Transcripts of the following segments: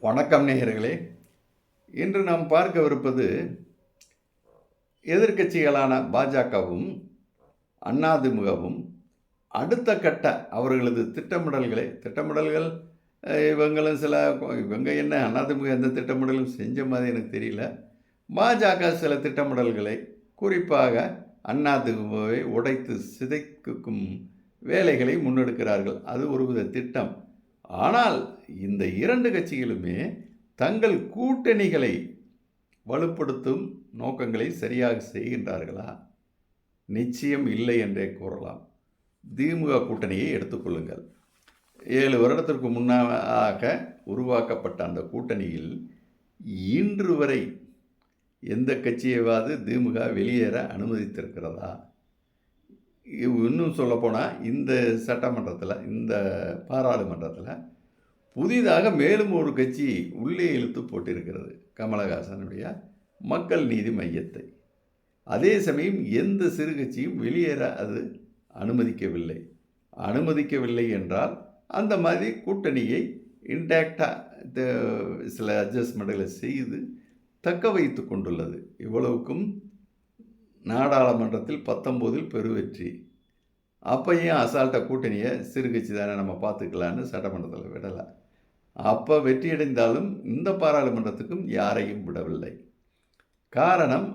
வணக்கம் நேயர்களே. இன்று நாம் பார்க்கவிருப்பது எதிர்க்கட்சிகளான பாஜகவும் அண்ணாதிமுகவும் அடுத்த கட்ட அவர்களது திட்டமிடல்களை திட்டமிடல்கள் இவங்களும் சில இவங்க என்ன அண்ணாதிமுக எந்த திட்டமிடலும் செஞ்ச மாதிரி எனக்கு தெரியல. பாஜக சில திட்டமிடல்களை குறிப்பாக அண்ணாதிமுகவை உடைத்து சிதைக்கும் வேலைகளை முன்னெடுக்கிறார்கள். அது ஒருவித திட்டம். ஆனால் இந்த இரண்டு கட்சிகளுமே தங்கள் கூட்டணிகளை வலுப்படுத்தும் நோக்கங்களை சரியாக செய்கின்றார்களா? நிச்சயம் இல்லை என்றே கூறலாம். திமுக கூட்டணியை எடுத்துக்கொள்ளுங்கள் ஏழு வருடத்திற்கு முன்னாக உருவாக்கப்பட்ட அந்த கூட்டணியில் இன்று வரை எந்த கட்சியைவாது திமுக வெளியேற அனுமதித்திருக்கிறதா? இன்னும் சொல்லப்போனால் இந்த சட்டமன்றத்தில் இந்த பாராளுமன்றத்தில் புதிதாக மேலும் ஒரு கட்சி உள்ளே இழுத்து போட்டிருக்கிறது கமலஹாசனுடைய மக்கள் நீதி மையத்தை. அதே சமயம் எந்த சிறு கட்சியும் வெளியேற அது அனுமதிக்கவில்லை. அனுமதிக்கவில்லை என்றால் அந்த மாதிரி கூட்டணியை இன்டாக்டாக சில அட்ஜஸ்ட்மெண்ட்களை செய்து தக்க வைத்து கொண்டுள்ளது. இவ்வளவுக்கும் நாடாளுமன்றத்தில் பத்தொம்போதில் பெருவெற்றி அப்பையும் ஏன் அசால்ட்டை கூட்டணியை சிறுகட்சி தானே நம்ம பார்த்துக்கலான்னு சட்டமன்றத்தில் விடலை. அப்போ வெற்றியடைந்தாலும் இந்த பாராளுமன்றத்துக்கும் யாரையும் விடவில்லை. காரணம்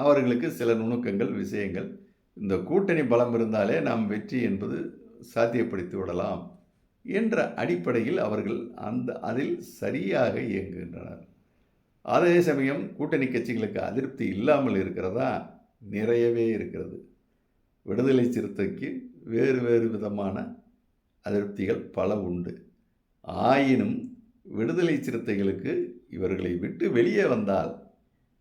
அவர்களுக்கு சில நுணுக்கங்கள் விஷயங்கள். இந்த கூட்டணி பலம் இருந்தாலே நாம் வெற்றி என்பது சாத்தியப்படுத்தி விடலாம் என்ற அடிப்படையில் அவர்கள் அந்த அதில் சரியாக இயங்குகின்றனர். அதே சமயம் கூட்டணி கட்சிகளுக்கு அதிருப்தி இல்லாமல் இருக்கிறதா? நிறையவே இருக்கிறது. விடுதலை சிறுத்தைக்கு வேறு வேறு விதமான அதிருப்திகள் பல உண்டு. ஆயினும் விடுதலை சிறுத்தைகளுக்கு இவர்களை விட்டு வெளியே வந்தால்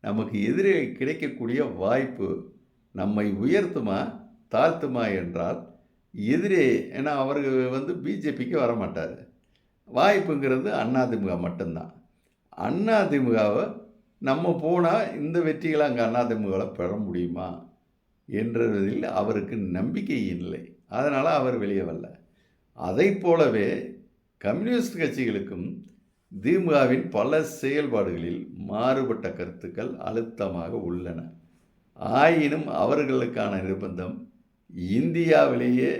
நமக்கு எதிரே கிடைக்கக்கூடிய வாய்ப்பு நம்மை உயர்த்துமா தாழ்த்துமா என்றால் எதிரே ஏன்னா அவர்கள் வந்து பிஜேபிக்கு வரமாட்டார். வாய்ப்புங்கிறது அதிமுக மட்டும்தான். அதிமுகவை நம்ம போனால் இந்த வெற்றிகளை அங்கே அதிமுகவில் பெற முடியுமா என்றதில் அவருக்கு நம்பிக்கை இல்லை. அதனால் அவர் வெளியே வரல. அதை போலவே கம்யூனிஸ்ட் கட்சிகளுக்கும் திமுகவின் பல செயல்பாடுகளில் மாறுபட்ட கருத்துக்கள் அழுத்தமாக உள்ளன. ஆயினும் அவர்களுக்கான நிர்பந்தம் இந்தியாவிலேயே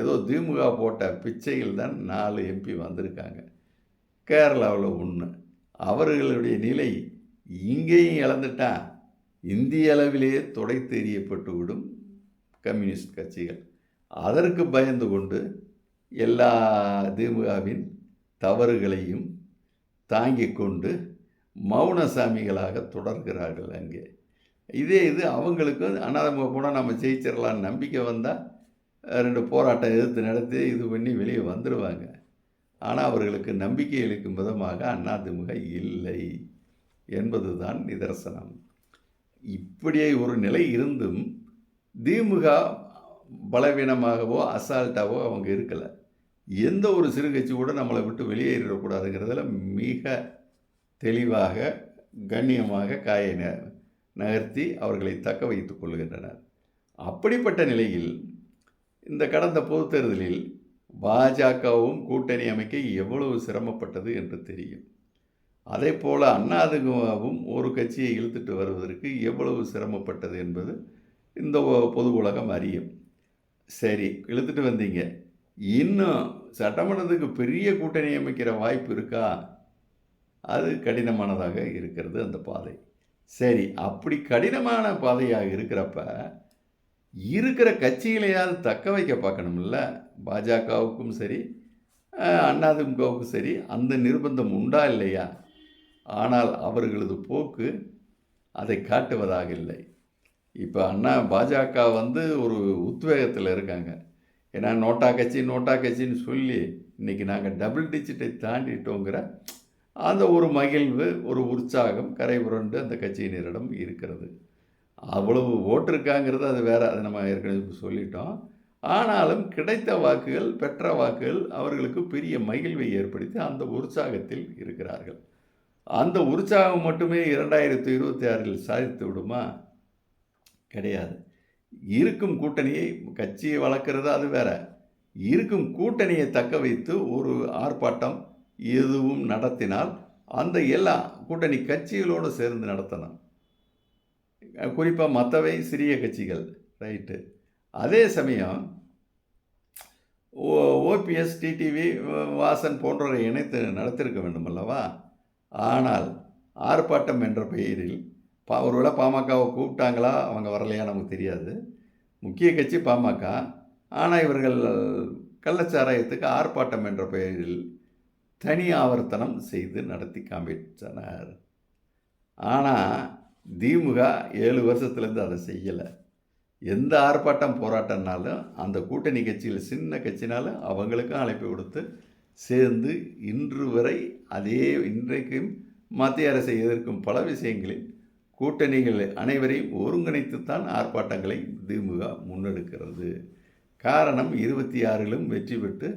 ஏதோ திமுக போட்ட பிச்சையில் தான் நாலு எம்பி வந்திருக்காங்க. கேரளாவில் ஒன்று அவர்களுடைய நிலை இங்கேயும் இழந்துட்டா இந்திய அளவிலேயே தொடை தெரியப்பட்டு விடும் கம்யூனிஸ்ட் கட்சிகள். அதற்கு பயந்து கொண்டு எல்லா திமுகவின் தவறுகளையும் தாங்கிக் கொண்டு மௌனசாமிகளாக தொடர்கிறார்கள் அங்கே. இதே இது அவங்களுக்கும் அண்ணாதமுக போனால் நம்ம ஜெயிச்சிடலான்னு நம்பிக்கை வந்தால் ரெண்டு போராட்டம் எதிர்த்து நடத்தி இது பண்ணி வெளியே வந்துடுவாங்க ஆனால் அவர்களுக்கு நம்பிக்கை அளிக்கும் விதமாக அதிமுக இல்லை. என்பதுதான் நிதர்சனம். இப்படியே ஒரு நிலை இருந்தும் திமுக பலவீனமாகவோ அசால்ட்டாவோ அவங்க இருக்கலை. எந்த ஒரு சிறு கட்சி கூட நம்மளை விட்டு வெளியேறிடக்கூடாதுங்கிறதுல மிக தெளிவாக கண்ணியமாக காயை ந- நகர்த்தி அவர்களை தக்க வைத்துக் கொள்கின்றனர். அப்படிப்பட்ட நிலையில் இந்த கடந்த பொது தேர்தலில் பாஜகவும் கூட்டணி அமைக்க எவ்வளவு சிரமப்பட்டது என்று தெரியும். அதே போல் அண்ணாதிமுகவும் ஒரு கட்சியை இழுத்துட்டு வருவதற்கு எவ்வளவு சிரமப்பட்டது என்பது இந்த ஒ- பொது உலகம் அறியும். சரி இழுத்துட்டு வந்தீங்க. இன்னும் சட்டமன்றத்துக்கு பெரிய கூட்டணி அமைக்கிற வாய்ப்பு இருக்கா? அது கடினமானதாக இருக்கிறது அந்த பாதை. சரி அப்படி கடினமான பாதையாக இருக்கிறப்ப இருக்கிற கட்சிகளையாவது தக்க வைக்க பார்க்கணும்ல? பாஜகவுக்கும் சரி அஹ், அதிமுகவுக்கும் சரி அந்த நிர்பந்தம் உண்டா இல்லையா? ஆனால் அவர்களது போக்கு அதை காட்டுவதாக இல்லை. இப்போ அண்ணா பாஜக வந்து ஒரு உத்வேகத்தில் இருக்காங்க. ஏன்னா நோட்டா கட்சி நோட்டா கட்சின்னு சொல்லி இன்றைக்கி நாங்கள் டபுள் டிஜிட்டை தாண்டிட்டோங்கிற அந்த ஒரு மகிழ்வு ஒரு உற்சாகம் கரை புரண்டு அந்த கட்சியினரிடம் இருக்கிறது. அவ்வளவு ஓட்டு இருக்காங்கிறது அது வேற அதை நம்ம ஏற்கனவே சொல்லிட்டோம். ஆனாலும் கிடைத்த வாக்குகள் பெற்ற வாக்குகள் அவர்களுக்கு பெரிய மகிழ்வை ஏற்படுத்தி அந்த உற்சாகத்தில் இருக்கிறார்கள். அந்த உற்சாகம் மட்டுமே இரண்டாயிரத்தி இருபத்தி ஆறில் சாதித்து விடுமா? கிடையாது. இருக்கும் கூட்டணியை கட்சியை வளர்க்குறது அது வேற. இருக்கும் கூட்டணியை தக்க வைத்து ஒரு ஆர்ப்பாட்டம் எதுவும் நடத்தினால் அந்த எல்லா கூட்டணி கட்சிகளோடு சேர்ந்து நடத்தணும் குறிப்பாக மற்றவை சிறிய கட்சிகள் ரைட்டு அதே சமயம் ஓ ஓபிஎஸ் டிடிவி வாசன் போன்றவரை இணைத்து நடத்திருக்க வேண்டும் அல்லவா? ஆனால் ஆர்ப்பாட்டம் என்ற பெயரில் பா ஒருவேளை பாமகவை கூப்பிட்டாங்களா அவங்க வரலையா நமக்கு தெரியாது. முக்கிய கட்சி பாமக. ஆனால் இவர்கள் கள்ளச்சாராயத்துக்கு ஆர்ப்பாட்டம் என்ற பெயரில் தனி ஆவர்த்தனம் செய்து நடத்தி காமிச்சனர் ஆனால் திமுக ஏழு வருஷத்துலேருந்து அதை செய்யலை. எந்த ஆர்ப்பாட்டம் போராட்டம்னாலும் அந்த கூட்டணி கட்சியில் சின்ன கட்சினாலும் அவங்களுக்கும் அழைப்பு கொடுத்து சேர்ந்து இன்று வரை அதே இன்றைக்கும் மத்திய அரசை எதிர்க்கும் பல விஷயங்களில் கூட்டணிகள் அனைவரையும் ஒருங்கிணைத்துத்தான் ஆர்ப்பாட்டங்களை திமுக முன்னெடுக்கிறது. காரணம் இருபத்தி ஆறிலும் வெற்றி பெற்று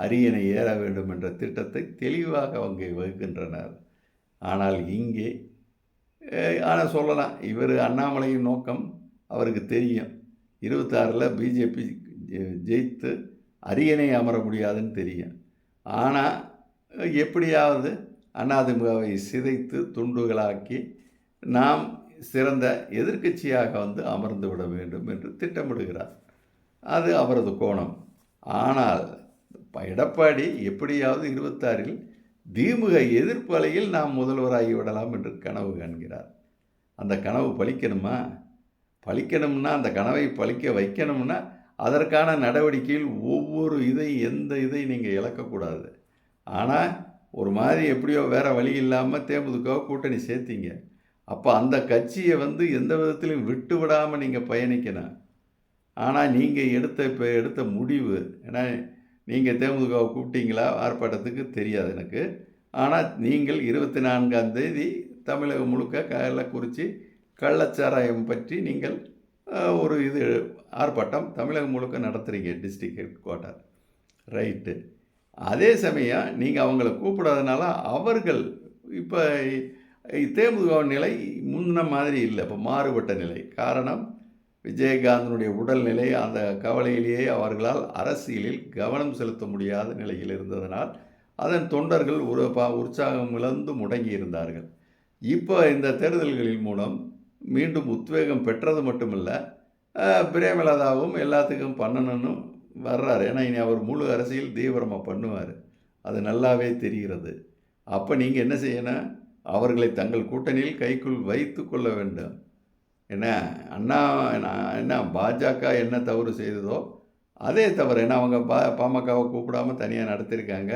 அரியணை ஏற வேண்டும் என்ற திட்டத்தை தெளிவாக அவங்க வகுக்கின்றனர். ஆனால் இங்கே ஆனால் சொல்லலாம் இவர் அண்ணாமலையின் நோக்கம் அவருக்கு தெரியும். இருபத்தாறில் பிஜேபி ஜெயித்து அரியணை அமர முடியாதுன்னு தெரியும். ஆனால் எப்படியாவது அதிமுகவை சிதைத்து துண்டுகளாக்கி நாம் சிறந்த எதிர்க்கட்சியாக வந்து அமர்ந்து விட வேண்டும் என்று திட்டமிடுகிறார். அது அவரது கோணம். ஆனால் எடப்பாடி எப்படியாவது இருபத்தாறில் திமுக எதிர்ப்பு அலையில் நாம் முதல்வராகி விடலாம் என்று கனவு காண்கிறார். அந்த கனவு பழிக்கணுமா பழிக்கணும்னா அந்த கனவை பழிக்க வைக்கணும்னா அதற்கான நடவடிக்கையில் ஒவ்வொரு இதை எந்த இதை நீங்கள் இழக்கக்கூடாது. ஆனால் ஒரு மாதிரி எப்படியோ வேறு வழி இல்லாமல் தேமுதிக கூட்டணி சேர்த்திங்க. அப்போ அந்த கட்சியை வந்து எந்த விதத்திலையும் விட்டு விடாமல் நீங்கள் பயணிக்கணும். ஆனால் நீங்கள் எடுத்த இப்போ எடுத்த முடிவு ஏன்னா நீங்கள் தேமுதிகவை கூப்பிட்டீங்களா? ஆர்ப்பாட்டத்துக்கு தெரியாது எனக்கு. ஆனால் நீங்கள் இருபத்தி நான்காம் தேதி தமிழகம் முழுக்க கள்ளக்குறிச்சி கள்ளச்சாராயம் பற்றி நீங்கள் ஒரு இது ஆர்ப்பாட்டம் தமிழகம் முழுக்க நடத்துகிறீங்க டிஸ்ட்ரிக் ஹெட் குவார்ட்டர் ரைட்டு அதே சமயம் நீங்கள் அவங்கள கூப்பிடாதனால அவர்கள் இப்போ தேமுதிக நிலை முன்ன மாதிரி இல்லை. இப்போ மாறுபட்ட நிலை. காரணம் விஜயகாந்தனுடைய உடல்நிலை அந்த கவலையிலேயே அவர்களால் அரசியலில் கவனம் செலுத்த முடியாத நிலையில் இருந்ததனால் அதன் தொண்டர்கள் ஒரு பா உற்சாகம் இழந்து முடங்கி இருந்தார்கள். இப்போ இந்த தேர்தல்களின் மூலம் மீண்டும் உத்வேகம் பெற்றது மட்டுமில்ல பிரேமலதாவும் எல்லாத்துக்கும் பண்ணணும்னு வர்றார். ஏன்னா இனி அவர் முழு அரசியல் தீவிரமாக பண்ணுவார். அது நல்லாவே தெரிகிறது. அப்போ நீங்கள் என்ன செய்யணும்? அவர்களை தங்கள் கூட்டணியில் கைக்குள் வைத்து கொள்ள வேண்டும். என்ன அண்ணா என்ன பாஜக என்ன தவறு செய்ததோ அதே தவறு. ஏன்னா அவங்க பா பாமகவை கூப்பிடாமல் தனியாக நடத்தியிருக்காங்க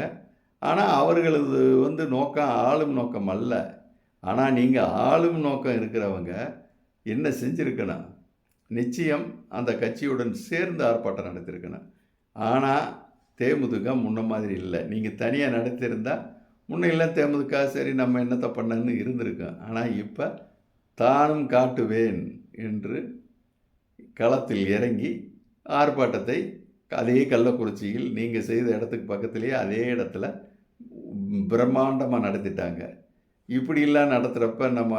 ஆனால் அவர்களது வந்து நோக்கம் ஆளும் நோக்கம் அல்ல. ஆனால் நீங்கள் ஆளும் நோக்கம் இருக்கிறவங்க என்ன செஞ்சுருக்கணும்? நிச்சயம் அந்த கட்சியுடன் சேர்ந்து ஆர்ப்பாட்டம் நடத்திருக்கணும். ஆனால் தேமுதுக முன்ன மாதிரி இல்லை. நீங்கள் தனியாக நடத்தியிருந்தால் முன்னையெல்லாம் தேமுதுகா சரி நம்ம என்னத்தை பண்ணன்னு இருந்திருக்கோம் ஆனால் இப்போ தானும் காட்டுவேன் என்று களத்தில் இறங்கி ஆர்ப்பாட்டத்தை அதே கள்ளக்குறிச்சியில் நீங்கள் செய்த இடத்துக்கு பக்கத்துலேயே அதே இடத்துல பிரம்மாண்டமாக நடத்திட்டாங்க. இப்படிலாம் நடத்துகிறப்ப நம்ம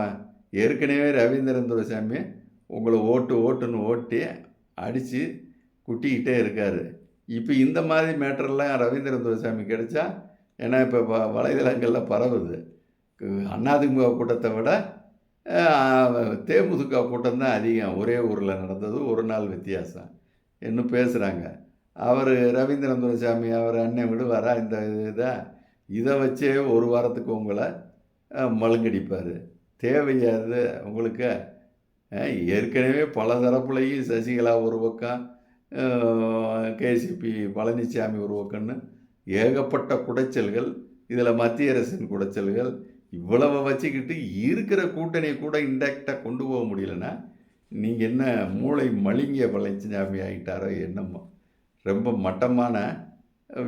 ஏற்கனவே ரவீந்திரன் துரைசாமி உங்களை ஓட்டு ஓட்டுன்னு ஓட்டி அடித்து குட்டிக்கிட்டே இருக்கார். இப்போ இந்த மாதிரி மேட்டர்லாம் ரவீந்திரன் துரைசாமி கிடைச்சா ஏன்னா இப்போ வ வலைதளங்களில் பரவுது. அண்ணாதிமுக கூட்டத்தை விட தேமுதிக கூட்டம் தான் அதிகம். ஒரே ஊரில் நடந்தது ஒரு நாள் வித்தியாசம். இன்னும் பேசுகிறாங்க அவர் ரவீந்திரன் துரைசாமி அவர் அண்ணன் விடுவாரா இந்த இதை? இதை வச்சே ஒரு வாரத்துக்கு உங்களை மழுங்கடிப்பார். தேவையாது உங்களுக்கு ஏற்கனவே பல தரப்புலையும் சசிகலா ஒரு பக்கம் கேசிபி பழனிசாமி ஒரு பக்கம்னு ஏகப்பட்ட குடைச்சல்கள் இதில் மத்திய அரசின் குடைச்சல்கள் இவ்வளவு வச்சுக்கிட்டு இருக்கிற கூட்டணியை கூட இன்டெக்டாக கொண்டு போக முடியலன்னா நீங்கள் என்ன மூளை மழுங்கிய பழனிசாமி ஆகிட்டாரோ என்னமோ. ரொம்ப மட்டமான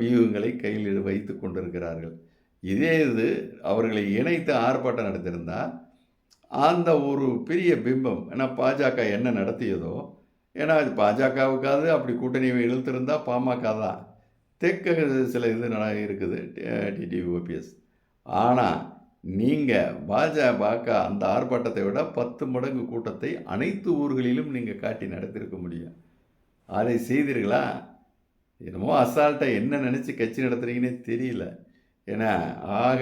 வியூகங்களை கையில் வைத்து கொண்டிருக்கிறார்கள். இதே இது அவர்களை இணைத்து ஆர்ப்பாட்டம் நடத்தியிருந்தால் அந்த ஒரு பெரிய பிம்பம் ஏன்னா பாஜக என்ன நடத்தியதோ ஏன்னா அது பாஜகவுக்காவது அப்படி கூட்டணி இழுத்திருந்தால் பாமக தான் தெற்கு சில இது இருக்குது டிடி ஓபிஎஸ் ஆனால் நீங்கள் பாஜக அந்த ஆர்ப்பாட்டத்தை விட பத்து மடங்கு கூட்டத்தை அனைத்து ஊர்களிலும் நீங்கள் காட்டி நடத்திருக்க முடியும். அதை செய்தீர்களா? என்னமோ அசால்ட்டாக என்ன நினச்சி கட்சி நடத்துகிறீங்கன்னே தெரியல. ஏன்னா ஆக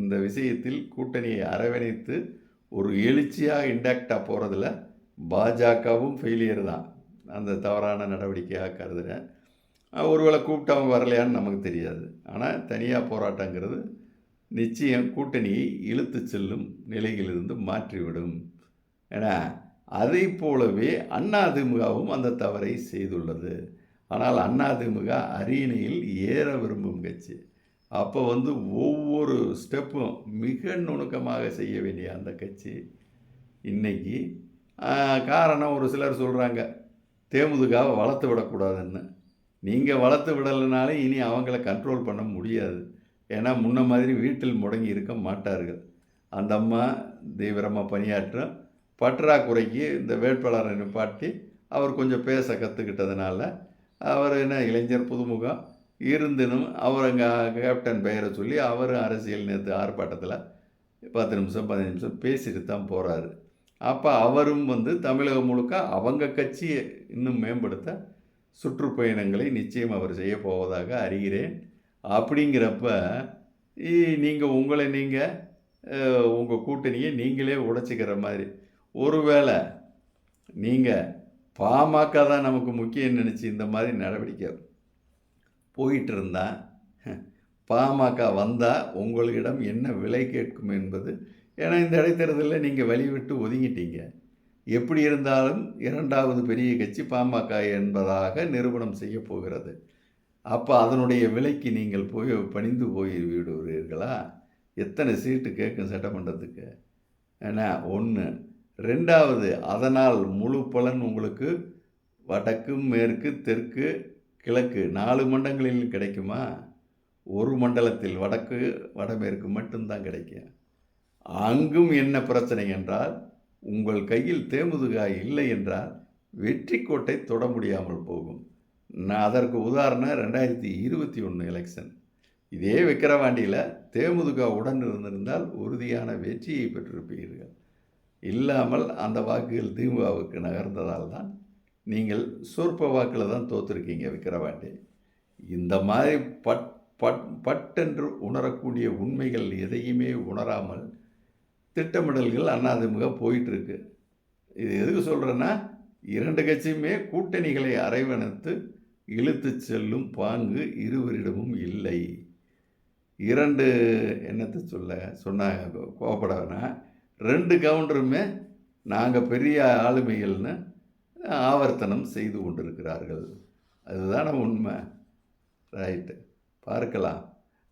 இந்த விஷயத்தில் கூட்டணியை அரவணைத்து ஒரு எழுச்சியாக இண்டாக்டாக போகிறதுல பாஜகவும் ஃபெயிலியர் தான். அந்த தவறான நடவடிக்கையாக கருதுகிறேன் ஒருவேளை கூப்பிட்டு அவங்க வரலையான்னு நமக்கு தெரியாது. ஆனால் தனியாக போராட்டங்கிறது நிச்சயம் கூட்டணியை இழுத்து செல்லும் நிலையிலிருந்து மாற்றிவிடும். ஏன்னா அதை போலவே அதிமுகவும் அந்த தவறை செய்துள்ளது. ஆனால் அதிமுக அரியணையில் ஏற விரும்பும் கட்சி. அப்போ வந்து ஒவ்வொரு ஸ்டெப்பும் மிக நுணுக்கமாக செய்ய வேண்டிய அந்த கட்சி இன்னைக்கு. காரணம் ஒரு சிலர் சொல்கிறாங்க தேமுதுகாவை வளர்த்து விடக்கூடாதுன்னு. நீங்கள் வளர்த்து விடலைனாலே இனி அவங்கள கண்ட்ரோல் பண்ண முடியாது. ஏன்னா முன்ன மாதிரி வீட்டில் முடங்கி இருக்க மாட்டார்கள். அந்த அம்மா தீவிரமாக பணியாற்றும் பற்றாக்குறைக்கு இந்த வேட்பாளரை நிப்பாட்டி அவர் கொஞ்சம் பேச கற்றுக்கிட்டதுனால அவர் என்ன இளைஞர் புதுமுகம் இருந்தினும் அவர் அங்கே கேப்டன் பெயரை சொல்லி அவர் அரசியல் நேற்று ஆர்ப்பாட்டத்தில் பத்து நிமிஷம் பதினஞ்சு நிமிஷம் பேசிட்டு தான் போகிறாரு அப்போ அவரும் வந்து தமிழகம் முழுக்க அவங்க கட்சியை இன்னும் மேம்படுத்த சுற்றுப்பயணங்களை நிச்சயம் அவர் செய்ய போவதாக அறிகிறேன். அப்படிங்கிறப்ப நீங்கள் உங்களை நீங்கள் உங்கள் கூட்டணியை நீங்களே உடைச்சிக்கிற மாதிரி. ஒருவேளை நீங்கள் பாமக தான் நமக்கு முக்கியம் நினச்சி இந்த மாதிரி நடவடிக்கை போயிட்டு இருந்தான் பாமக வந்தால் உங்களிடம் என்ன விலை கேட்கும் என்பது ஏன்னா இந்த இடைத்தேர்தலில் நீங்கள் வழிவிட்டு ஒதுங்கிட்டீங்க. எப்படி இருந்தாலும் இரண்டாவது பெரிய கட்சி பாமக என்பதாக நிரூபணம் செய்ய போகிறது. அப்போ அதனுடைய விலைக்கு நீங்கள் போய் பணிந்து போய் விடுவீர்களா எத்தனை சீட்டு கேட்கும் சட்டமன்றத்துக்கு? ஏன்னா ஒன்று ரெண்டாவது அதனால் முழு பலன் உங்களுக்கு வடக்கு மேற்கு தெற்கு கிழக்கு நாலு மண்டலங்களில் கிடைக்குமா? ஒரு மண்டலத்தில் வடக்கு வடமேற்கு மட்டும்தான் கிடைக்கும். அங்கும் என்ன பிரச்சனை என்றால் உங்கள் கையில் தேமுதுகாய் இல்லை என்றால் வெற்றி கோட்டை தொட முடியாமல் போகும். நான் அதற்கு உதாரணம் ரெண்டாயிரத்தி இருபத்தி ஒன்று எலெக்ஷன் இதே விக்கிரவாண்டியில் தேமுதுகா உடன் இருந்திருந்தால் உறுதியான வெற்றியை பெற்றிருப்பீர்கள். இல்லாமல் அந்த வாக்குகள் திமுகவுக்கு நகர்ந்ததால் தான் நீங்கள் சொற்ப வாக்கில் தான் தோற்றுருக்கீங்க விக்கிரவாண்டி. இந்த மாதிரி பட் பட் பட்டென்று உணரக்கூடிய உண்மைகள் எதையுமே உணராமல் திட்டமிடல்கள் அண்ணாதிமுக போயிட்டுருக்கு. இது எதுக்கு சொல்கிறேன்னா இரண்டு கட்சியுமே கூட்டணிகளை அரைவணைத்து இழுத்து செல்லும் பாங்கு இருவரிடமும் இல்லை. இரண்டு என்னத்தை சொல்ல சொன்னாங்க கோபப்பட ரெண்டு கவுண்டருமே நாங்கள் பெரிய ஆளுமைகள்னு ஆவர்த்தனம் செய்து கொண்டிருக்கிறார்கள். அதுதான உண்மை. ரைட்டு பார்க்கலாம்.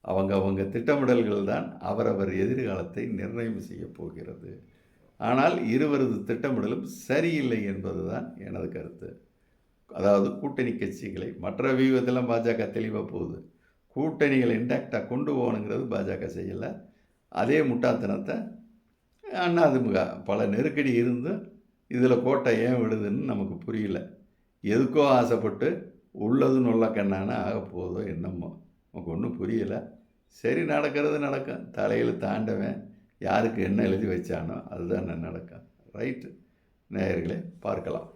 அவங்க அவங்க திட்டமிடல்கள் தான் அவரவர் எதிர்காலத்தை நிர்ணயம் செய்ய போகிறது. ஆனால் இருவரது திட்டமிடலும் சரியில்லை என்பது தான் எனது கருத்து. அதாவது கூட்டணி கட்சிகளை மற்ற வியூகத்தெல்லாம் பாஜக தெளிவாக போகுது. கூட்டணிகளை இன்டாக்டாக கொண்டு போகணுங்கிறது பாஜக செய்யலை. அதே முட்டாத்தனத்தை அதிமுக பல நெருக்கடி இருந்தும் இதில் கோட்டை ஏன் விடுதுன்னு நமக்கு புரியல. எதுக்கோ ஆசைப்பட்டு உள்ளது நொல்ல கண்ணான ஆக போதோ என்னமோ. நமக்கு ஒன்றும் புரியலை. சரி நடக்கிறது நடக்கும். தலையில் தாண்டவன் யாருக்கு என்ன எழுதி வச்சானோ அதுதான் நடக்கும். ரைட்டு. நேயர்களே பார்க்கலாம்.